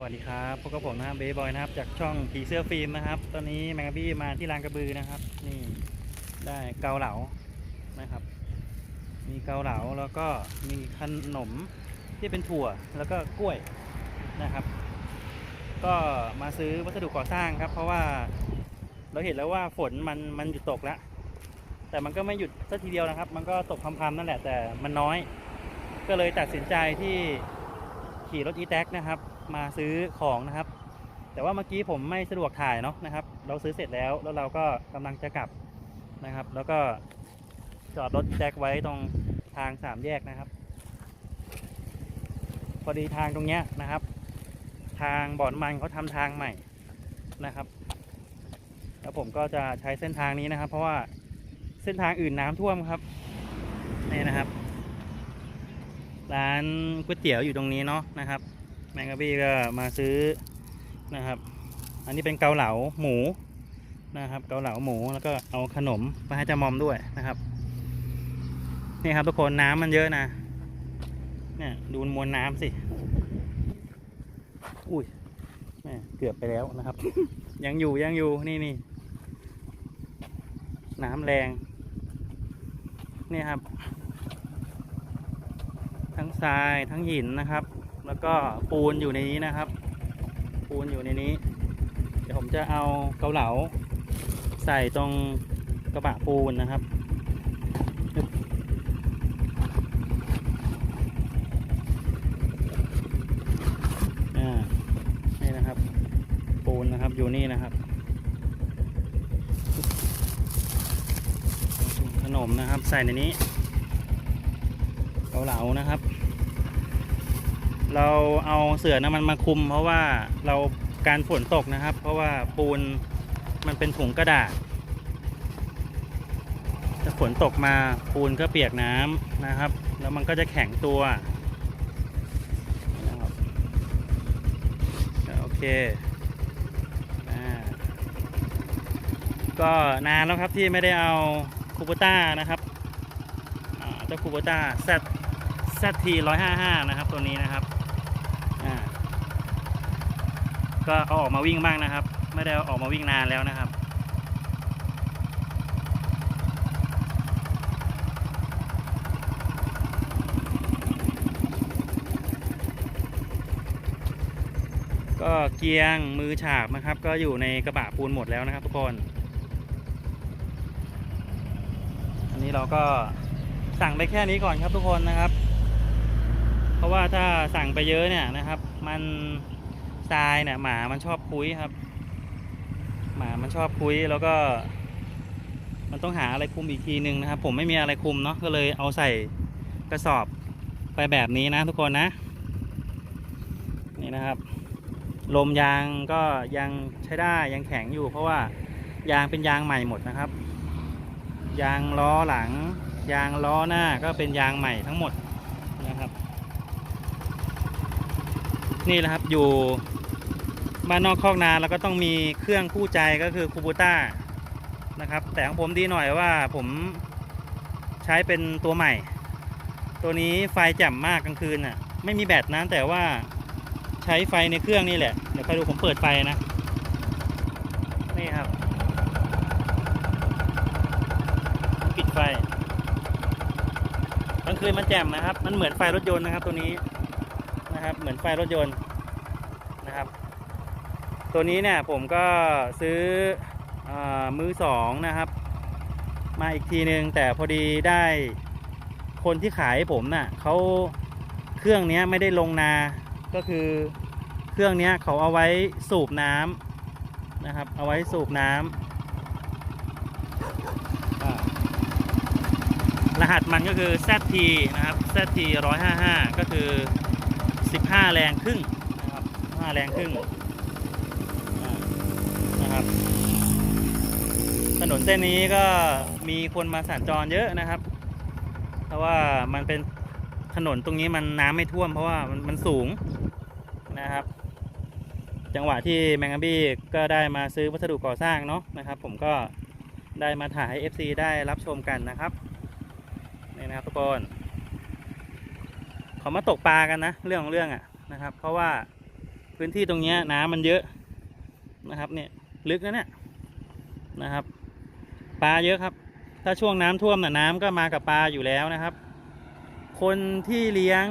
สวัสดีครับพบกับผมนะครับเบย์บอยนะครับ จากช่องผีเสื้อฟิล์มนะครับ ตอนนี้แมงกะบี้มาที่ลานกระบือนะครับ นี่ได้เกาเหลานะครับ มีเกาเหลาแล้วก็มีขนมที่เป็นถั่วแล้วก็กล้วยนะครับ ก็มาซื้อวัสดุก่อสร้างครับ เพราะว่าเราเห็นแล้วว่าฝนมันมันหยุดตกแล้ว แต่มันก็ไม่หยุดสักทีเดียวนะครับ มันก็ตกพรำๆนั่นแหละแต่มันน้อย ก็เลยตัดสินใจที่ขี่รถอีแท็กนะครับ มาซื้อของนะครับ แต่ว่าเมื่อกี้ผมไม่สะดวกถ่ายเนาะนะครับ เราซื้อเสร็จแล้วแล้วเราก็กำลังจะกลับนะครับ แล้วก็จอดรถแจ็คไว้ตรงทางสามแยกนะครับพอดีทางตรงเนี้ยนะครับ ทางบ่อนมันเขาทำทางใหม่นะครับ แล้วผมก็จะใช้เส้นทางนี้นะครับ เพราะว่าเส้นทางอื่นน้ำท่วมครับนี่นะครับ ร้านก๋วยเตี๋ยวอยู่ตรงนี้เนาะนะครับ แมงกะบี้ก็มาซื้อนะครับ อันนี้เป็นเกาเหลาหมูนะครับ เกาเหลาหมูแล้วก็เอาขนมมาให้เจามอมด้วยนะครับนี่ครับทุกคนน้ำมันเยอะนะเนี่ยดูมวลน้ำสิ อุ้ยแม่เกือบไปแล้วนะครับ ยังอยู่ยังอยู่นี่นี่น้ำแรงนี่ครับ ทั้งทรายทั้งหินนะครับ แล้วก็ปูนอยู่ในนี้นะครับ ปูนอยู่ในนี้ เดี๋ยวผมจะเอาเกาเหลา ใส่ตรงกระบะปูนนะครับอ่านี่นะครับ ปูนนะครับอยู่นี่นะครับ ขนมนะครับใส่ในนี้ เกาเหลานะครับ เราเอาเสื่อน้ำมันมาคุม เพราะว่าเราการฝนตกนะครับ เพราะว่าปูนมันเป็นถุงกระดาษถ้าฝนตกมาปูนก็เปียกน้ำนะครับ แล้วมันก็จะแข็งตัวนะครับโอเคก็นานแล้วครับที่ไม่ได้เอาคูปต้านะครับเจ้าคูปต้า Z ZT 155นะครับตัวนี้นะครับ อ่า ก็เอาออกมาวิ่งบ้างนะครับ ไม่ได้อออกมาวิ่งนานแล้วนะครับก็เกียงมือฉาบนะครับ ก็อยู่ในกระบะปูนหมดแล้วนะครับทุกคน อันนี้เราก็สั่งไปแค่นี้ก่อนครับทุกคนนะครับ เพราะว่าถ้าสั่งไปเยอะเนี่ยนะครับ มัน ทรายเนี่ยหมามันชอบคุยครับ หมามันชอบคุยแล้วก็ มันต้องหาอะไรคุมอีกทีนึงนะครับ ผมไม่มีอะไรคุมเนาะก็เลยเอาใส่กระสอบไปแบบนี้นะทุกคนนะ นี่นะครับ ลมยางก็ยังใช้ได้ยังแข็งอยู่ เพราะว่ายางเป็นยางใหม่หมดนะครับ ยางล้อหลัง ยางล้อหน้าก็เป็นยางใหม่ทั้งหมดนะครับ นี่แหละครับอยู่ บ้านนอกคอกนาแล้วก็ต้องมีเครื่องคู่ใจก็คือคูบูต้านะครับ แต่ของผมดีหน่อยว่าผมใช้เป็นตัวใหม่ ตัวนี้ไฟแจ่มมากกลางคืนน่ะ ไม่มีแบตนะแต่ว่าใช้ไฟในเครื่องนี่แหละ เดี๋ยวใครดูผมเปิดไฟนะ นี่ครับปิดไฟกลางคืนมันแจ่มนะครับ มันเหมือนไฟรถยนต์นะครับ ตัวนี้นะครับ เหมือนไฟรถยนต์นะครับ ตัวนี้เนี่ยผมก็ซื้ออมือสองนะครับ มาอีกทีนึง แต่พอดีได้คนที่ขายให้ผมน่ะเขาเครื่องนี้ไม่ได้ลงนา ก็คือเครื่องนี้เขาเอาไว้สูบน้ำนะครับ เอาไว้สูบน้ำรหัสมันก็คือ ZT นะครับ ZT 155 ก็คือ 15 แรงครึ่งนะครับ15แรงครึ่ง ถนนเส้นนี้ก็มีคนมาสัญจรเยอะนะครับ เพราะว่ามันเป็นถนนตรงนี้มันน้ำไม่ท่วมเพราะว่ามันมันสูงนะครับ จังหวะที่แมงกะบี้ก็ได้มาซื้อวัสดุก่อสร้างเนาะนะครับ ผมก็ได้มาถ่ายให้ FC ได้รับชมกันนะครับนี่นะครับทุกคนเขามาตกปลากันนะ เรื่องของเรื่องอะนะครับ เพราะว่าพื้นที่ตรงนี้น้ำมันเยอะนะครับเนี่ยลึกนะเนี่ยนะครับ ปลาเยอะครับ ถ้าช่วงน้ำท่วมน่ะน้ำก็มากับปลาอยู่แล้วนะครับ คนที่เลี้ยง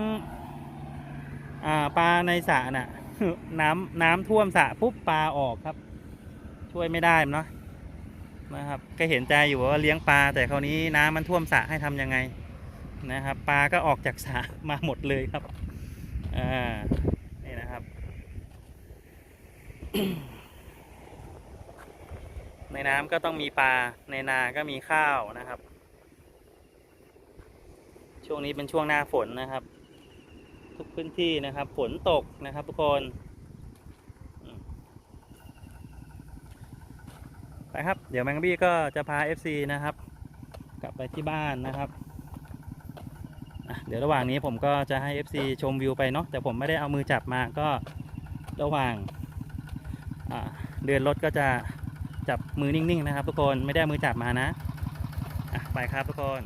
ปลาในสระน่ะ น้ำน้ำท่วมสระปุ๊บปลาออกครับ ช่วยไม่ได้เนาะนะครับ ก็เห็นใจอยู่ว่าเลี้ยงปลาแต่คราวนี้น้ำมันท่วมสระให้ทำยังไงนะครับ ปลาก็ออกจากสระมาหมดเลยครับอ่านี่นะครับ ในน้ำก็ต้องมีปลา ในนาก็มีข้าวนะครับ ช่วงนี้เป็นช่วงหน้าฝนนะครับ ทุกพื้นที่นะครับ ฝนตกนะครับ ทุกคนไปครับ เดี๋ยวแมงบี้ก็จะพา FC นะครับ กลับไปที่บ้านนะครับเดี๋ยวระหว่างนี้ผมก็จะให้ FC ชมวิวไปเนาะแต่ผมไม่ได้เอามือจับมาก็ระหว่างเดินรถก็จะ จับมือนิ่งๆนะครับ ทุกคนไม่ได้มือจับมานะะไปครับทุกคน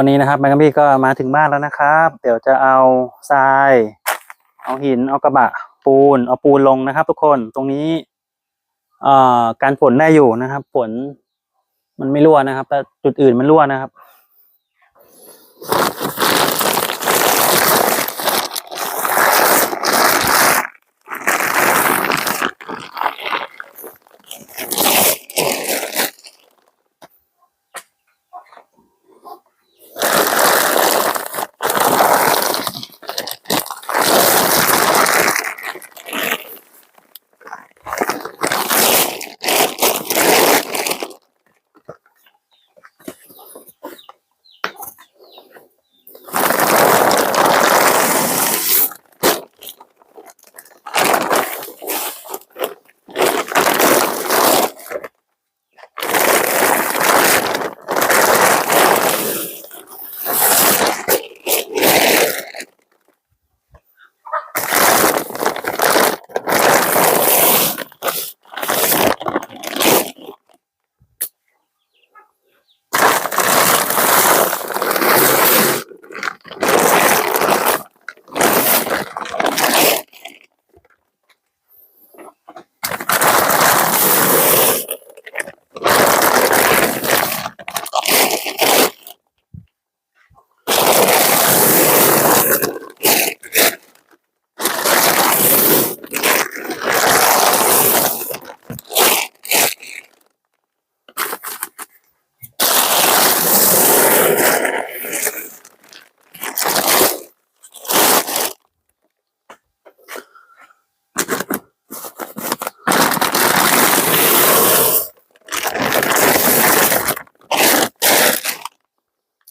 อนนี้นะครับแมงกะพี่ก็มาถึงบ้านแล้วนะครับ เดี๋ยวจะเอาทราย เอาหิน เอากระบะ ปูน เอาปูนลงนะครับ ทุกคน ตรงนี้เอ่อการฝนได้อยู่นะครับ ฝนมันไม่รั่วนะครับ แต่จุดอื่นมันรั่วนะครับ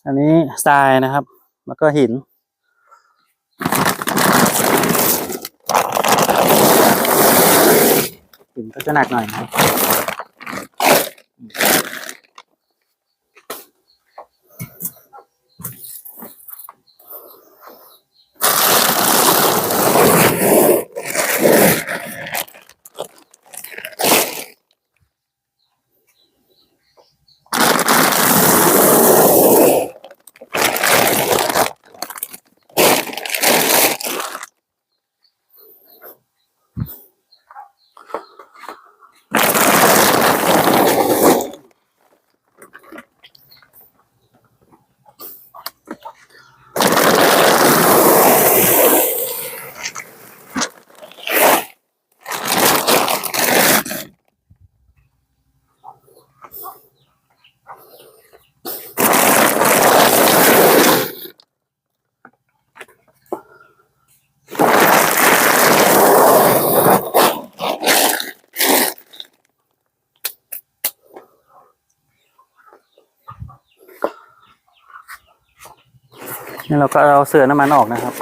อันนี้ทรายนะครับ แล้วก็หิน หินก็จะหนักหน่อยนะครับ นี่เราก็เอาเสือน้ำมันออกนะครับ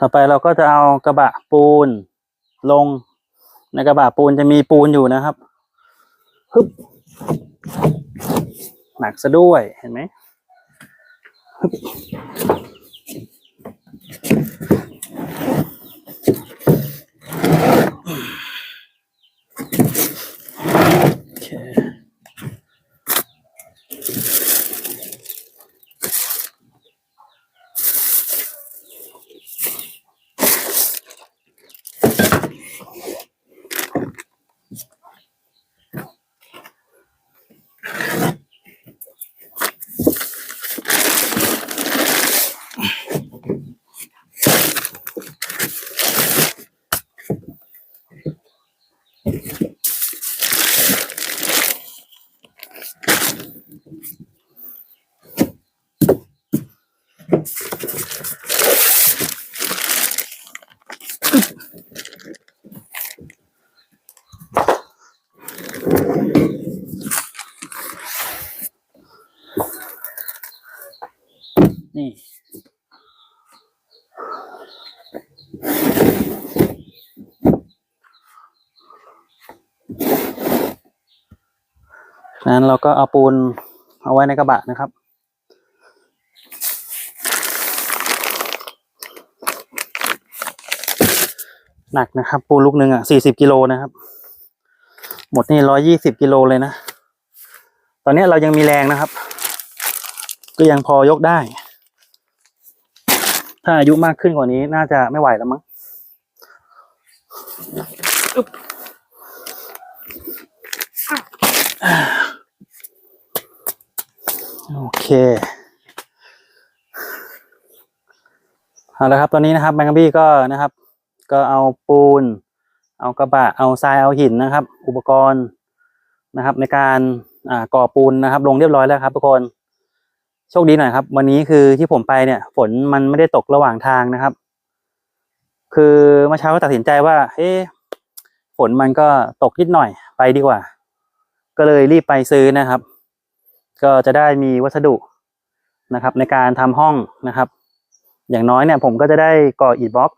ต่อไปเราก็จะเอากระบะปูนลง ในกระบะปูนจะมีปูนอยู่นะครับ ฮึบหนักซะด้วยเห็นไหม โอ นั้นเราก็เอาปูนเอาไว้ในกระบะนะครับ หนักนะครับ ปูลูกหนึ่งอะสี่สิบกิโลนะครับ หมดนี่ร้อยี่สิบกิโลเลยนะ ตอนนี้เรายังมีแรงนะครับ ก็ยังพอยกได้ ถ้าอายุมากขึ้นกว่านี้น่าจะไม่ไหวแล้วมั้งอ เคเอาละครับตอนนี้นะครับแมงกะบี้ก็นะครับ ก็เอาปูน เอากระบะเอาทรายเอาหินนะครับ อุปกรณ์นะครับ ในการอ่าก่อปูนนะครับ ลงเรียบร้อยแล้วครับ ทุกคนโชคดีหน่อยครับ วันนี้คือที่ผมไปเนี่ย ฝนมันไม่ได้ตกระหว่างทางนะครับ คือเมื่อเช้าก็ตัดสินใจว่าเฮ้ฝนมันก็ตกนิดหน่อยไปดีกว่า ก็เลยรีบไปซื้อนะครับ ก็จะได้มีวัสดุนะครับ ในการทำห้องนะครับ อย่างน้อยเนี่ยผมก็จะได้ก่ออิฐบล็อก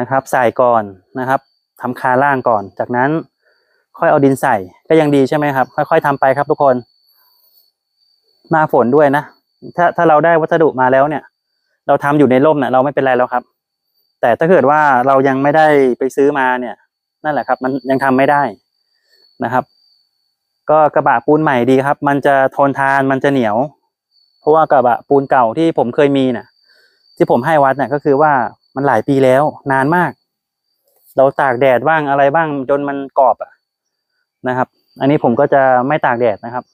นะครับ ใส่ก่อนนะครับทำคาล่างก่อน จากนั้นค่อยเอาดินใส่ก็ยังดีใช่ไหมครับ ค่อย ๆทำไปครับทุกคน หน้าฝนด้วยนะถ้าถ้าเราได้วัสดุมาแล้วเนี่ย เราทำอยู่ในร่มเนี่ยเราไม่เป็นไรแล้วครับ แต่ถ้าเกิดว่าเรายังไม่ได้ไปซื้อมาเนี่ย นั่นแหละครับ มันยังทำไม่ได้นะครับ ก็กระบะปูนใหม่ดีครับ มันจะทนทานมันจะเหนียว เพราะว่ากระบะปูนเก่าที่ผมเคยมีน่ะ ที่ผมให้วัดเนี่ยก็คือว่ามันหลายปีแล้ว นานมาก เราตากแดดบ้างอะไรบ้างจนมันกรอบอะนะครับ อันนี้ผมก็จะไม่ตากแดดนะครับ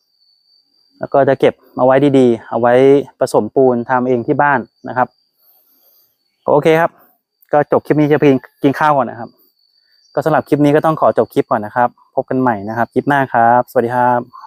แล้วก็จะเก็บเอาไว้ดีๆ เอาไว้ผสมปูนทำเองที่บ้านนะครับโอเคครับ ก็จบคลิปนี้จะเพียงกินข้าวก่อนนะครับ ก็สำหรับคลิปนี้ก็ต้องขอจบคลิปก่อนนะครับ พบกันใหม่นะครับคลิปหน้าครับ สวัสดีครับ